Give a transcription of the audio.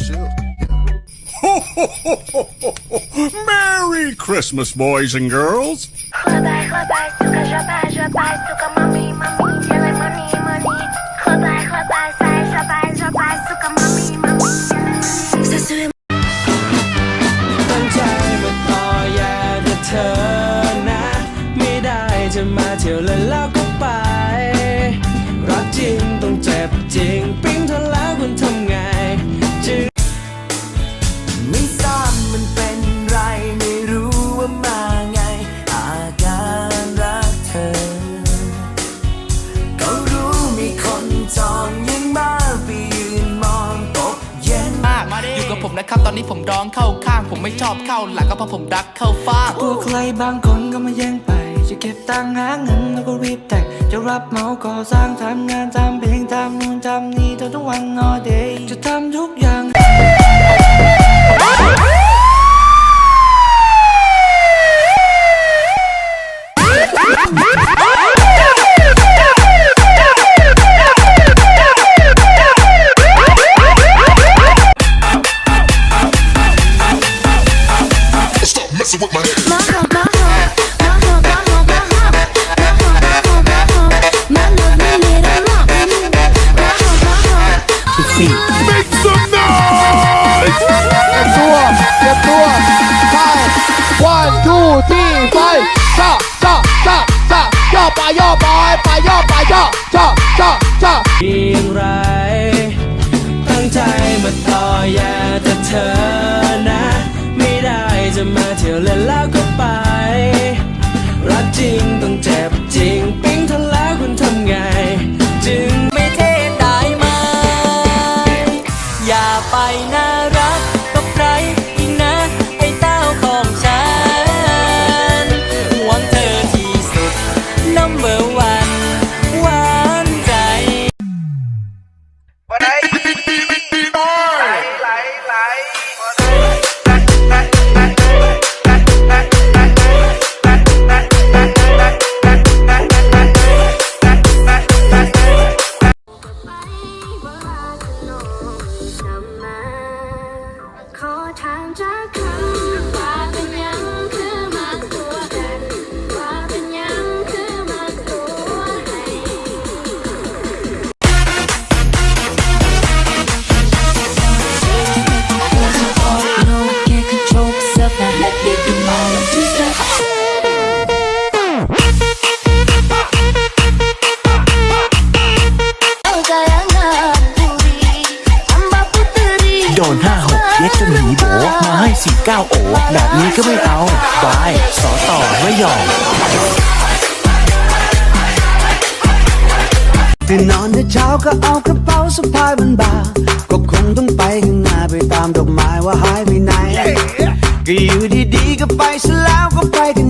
myself. Ho, ho, ho, ho, ho, ho. Merry Christmas, boys and girls. Robai, robai, suka, jobai, jobai, suka, mami, mami, jelly, money, money. Robai, robai, sai, jobai, jobai, suka, mami, mami, jelly, money. ตั้งใจมาต่อแยกับเธอนะ ไม่ได้จะมาเที่ยวเลยแล้วก็ไป รักจริงต้องเจ็บจริง นี้ผมร้องเข้าข้าง ผมไม่ชอบเข้าหลังก็เพราะผมรักเข้าฟ้าผู้ใครบางคนก็มาแย่งไป จะเก็บตังค์หาเงินแล้วก็รีบแต่งจะรับเหมาก่อสร้างทำงานทำเพลงทำนู่นทำนี่ทั้งวันนอเดย์จะทำทุกอย่าง ตัวเตรียมตัวไป one two three ไปจ้าจ้าจ้าจ้าย่อไปย่อไปไปย่อไปย่อ Đồn Hà เป็นหยังคือมาตัวกันว่าเป็นหยังคือมาตัวให้โดจนหนีโบมาให้สี่เก้าโอแบบนี้ก็ไม่เอาบายสอต่อไม่ยอมตื่นนอนแต่เช้าก็เอากระเป๋าสะพายมันบ่าก็คงต้องไปข้างหน้าไปตามดอกไม้ว่าหายไปไหน ก็อยู่ดีๆก็ไปซะแล้วก็ไปกัน